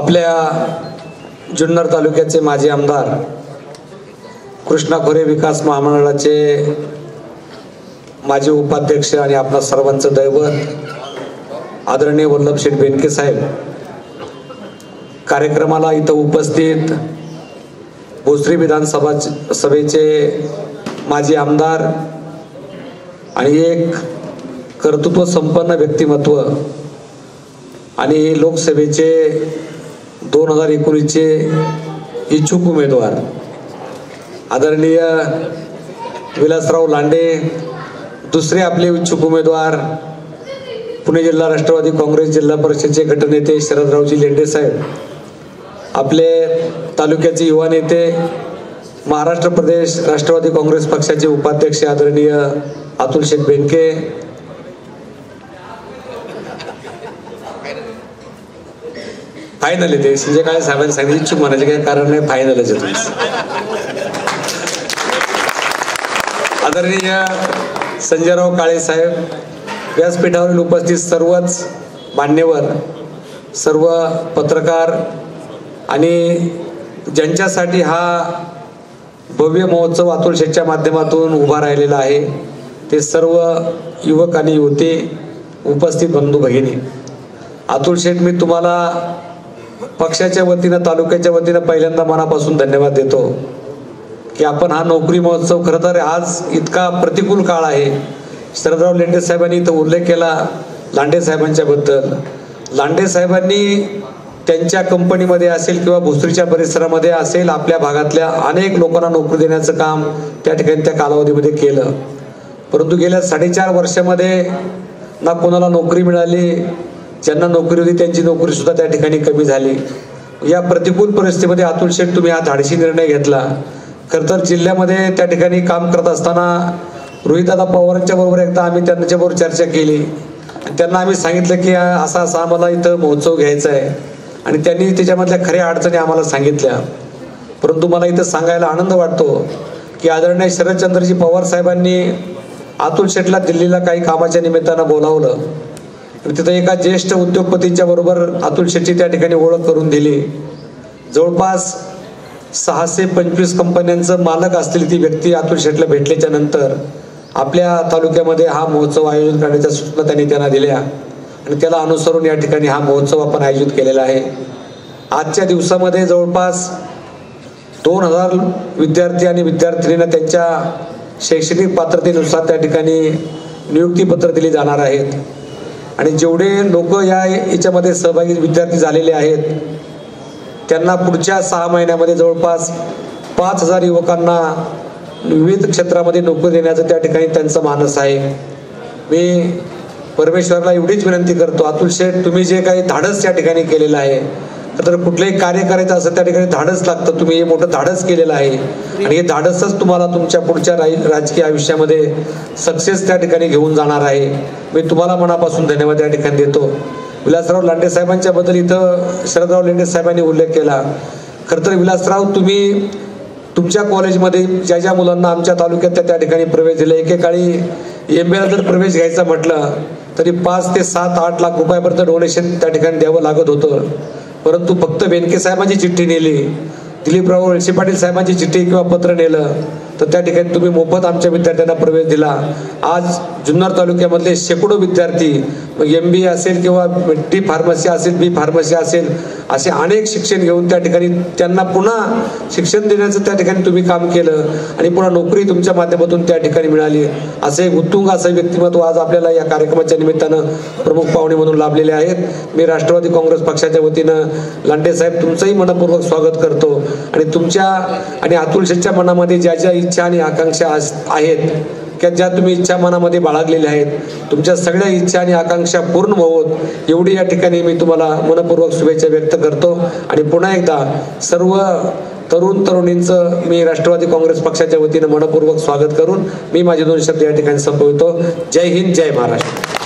आपल्या जुन्नर तालुक्याचे माजी आमदार कृष्णा खोरे विकास महामंडळाचे माजी उपाध्यक्ष आणि आपल्या सर्वांचं दैवत आदरणीय वल्लभ शेठ बेनके साहेब कार्यक्रमाला इथं उपस्थित भोसरी विधानसभा सभेचे माजी आमदार आणि एक कर्तृत्व संपन्न व्यक्तिमत्व आणि लोकसभेचे दोन हजार एकोणीसचे इच्छुक उमेदवार आदरणीय विलासराव लांडे दुसरे आपले इच्छुक उमेदवार पुणे जिल्हा राष्ट्रवादी काँग्रेस जिल्हा परिषदेचे गटनेते शरदरावजी लेंडे साहेब आपले तालुक्याचे युवा नेते महाराष्ट्र प्रदेश राष्ट्रवादी काँग्रेस पक्षाचे उपाध्यक्ष आदरणीय अतुल शेख बेनके फायनल येते संजय काळे साहेबांनी सांगितलं इच्छुक म्हणायचे काही कारण नाही फायनलच येतो आदरणीय संजयराव काळे साहेब व्यासपीठावरील उपस्थित सर्वच मान्यवर सर्व पत्रकार आणि ज्यांच्यासाठी हा भव्य महोत्सव अतुलशेठच्या माध्यमातून उभा राहिलेला आहे ते सर्व युवक आणि युवती उपस्थित बंधू भगिनी अतुल शेठ मी तुम्हाला पक्षाच्या वतीनं तालुक्याच्या वतीनं पहिल्यांदा मनापासून धन्यवाद देतो की आपण हा नोकरी महोत्सव खरं तर आज इतका प्रतिकूल काळ आहे. शरदराव लेंडे साहेबांनी इथं उल्लेख केला लांडे साहेबांच्याबद्दल. लांडे साहेबांनी त्यांच्या कंपनीमध्ये असेल किंवा भोसरीच्या परिसरामध्ये असेल आपल्या भागातल्या अनेक लोकांना नोकरी देण्याचं काम त्या ठिकाणी त्या कालावधीमध्ये केलं. परंतु गेल्या साडेचार वर्षामध्ये ना कोणाला नोकरी मिळाली ज्यांना नोकरी होती त्यांची नोकरी सुद्धा त्या ठिकाणी कमी झाली. या प्रतिकूल परिस्थितीमध्ये अतुल शेठ तुम्ही हा धाडशी निर्णय घेतला. खरं तर जिल्ह्यामध्ये त्या ठिकाणी काम करत असताना रोहितदादा पवारांच्या बरोबर एकदा आम्ही त्यांच्याबरोबर चर्चा केली. आणि त्यांना आम्ही सांगितलं की असा असा आम्हाला इथं महोत्सव घ्यायचा आहे. आणि त्यांनी त्याच्यामधल्या खऱ्या अडचणी आम्हाला सांगितल्या. परंतु मला इथं सांगायला आनंद वाटतो की आदरणीय शरदचंद्रजी पवार साहेबांनी अतुल शेठला दिल्लीला काही कामाच्या निमित्तानं बोलावलं. तिथं एका ज्येष्ठ उद्योगपतींच्या बरोबर अतुल शेट्टी त्या ठिकाणी ओळख करून दिली. जवळपास सहाशे पंचवीस कंपन्यांचं मालक असलेली ती व्यक्ती अतुल शेटला भेटल्याच्या नंतर आपल्या तालुक्यामध्ये हा महोत्सव आयोजित करण्याच्या सूचना त्यांनी त्यांना दिल्या. आणि त्याला अनुसरून या ठिकाणी हा महोत्सव आपण आयोजित केलेला आहे. आजच्या दिवसामध्ये जवळपास दोन हजार विद्यार्थी आणि विद्यार्थिनींना त्यांच्या शैक्षणिक पात्रतेनुसार त्या ठिकाणी नियुक्तीपत्र दिली जाणार आहेत. आणि जेवढे लोक या याच्यामध्ये सहभागी विद्यार्थी झालेले आहेत त्यांना पुढच्या सहा महिन्यामध्ये जवळपास पाच हजार युवकांना विविध क्षेत्रामध्ये नोकरी देण्याचं त्या ठिकाणी त्यांचं मानस आहे. मी परमेश्वरला एवढीच विनंती करतो अतुल शेठ तुम्ही जे काही धाडस त्या ठिकाणी केलेलं आहे तर कुठलंही कार्य करायचं असं त्या ठिकाणी धाडस लागतं. तुम्ही हे मोठं धाडस केलेलं आहे. आणि हे धाडसच तुम्हाला तुमच्या पुढच्या राजकीय आयुष्यामध्ये सक्सेस त्या ठिकाणी घेऊन जाणार आहे. मी तुम्हाला मनापासून धन्यवाद या ठिकाणी देतो. विलासराव लांडे साहेबांच्या बद्दल इथं शरदराव लेंडे साहेबांनी उल्लेख केला. खरं तर विलासराव तुम्ही तुमच्या कॉलेजमध्ये ज्या ज्या मुलांना आमच्या तालुक्यात त्या त्या ठिकाणी प्रवेश दिला. एकेकाळी एम बीला जर प्रवेश घ्यायचा म्हटलं तरी पाच ते सात आठ लाख रुपयापर्यंत डोनेशन त्या ठिकाणी द्यावं लागत होतं. परंतु फक्त बेनके साहेबांची चिठ्ठी नेली. दिलीपराव वळसे पाटील साहेबांची चिठ्ठी किंवा पत्र नेलं. तर त्या ठिकाणी तुम्ही मोफत आमच्या विद्यार्थ्यांना प्रवेश दिला. आज जुन्नर तालुक्यामधले शेकडो विद्यार्थी एम बी असेल किंवा टी फार्मसी असेल बी फार्मसी असेल असे अनेक शिक्षण घेऊन त्या ठिकाणी त्यांना पुन्हा शिक्षण देण्याचं त्या ठिकाणी तुम्ही काम केलं आणि पुन्हा नोकरी तुमच्या माध्यमातून त्या ठिकाणी मिळाली. असे एक उत्तुंग असं व्यक्तिमत्व आज आपल्याला या कार्यक्रमाच्या निमित्तानं प्रमुख पाहुणे म्हणून लाभलेले आहेत. मी राष्ट्रवादी काँग्रेस पक्षाच्या वतीनं लांडे साहेब तुमचंही मनपूर्वक स्वागत करतो. आणि तुमच्या आणि अतुल शेठच्या मनामध्ये ज्या ज्या इच्छा आणि आकांक्षा आहेत की ज्या तुम्ही इच्छा मनामध्ये बाळगलेल्या आहेत तुमच्या सगळ्या इच्छा आणि आकांक्षा पूर्ण होत एवढी या ठिकाणी मी तुम्हाला मनपूर्वक शुभेच्छा व्यक्त करतो. आणि पुन्हा एकदा सर्व तरुण तरुणींचं मी राष्ट्रवादी काँग्रेस पक्षाच्या वतीनं मनपूर्वक स्वागत करून मी माझे दोन शब्द या ठिकाणी संपवितो. जय हिंद जय महाराष्ट्र.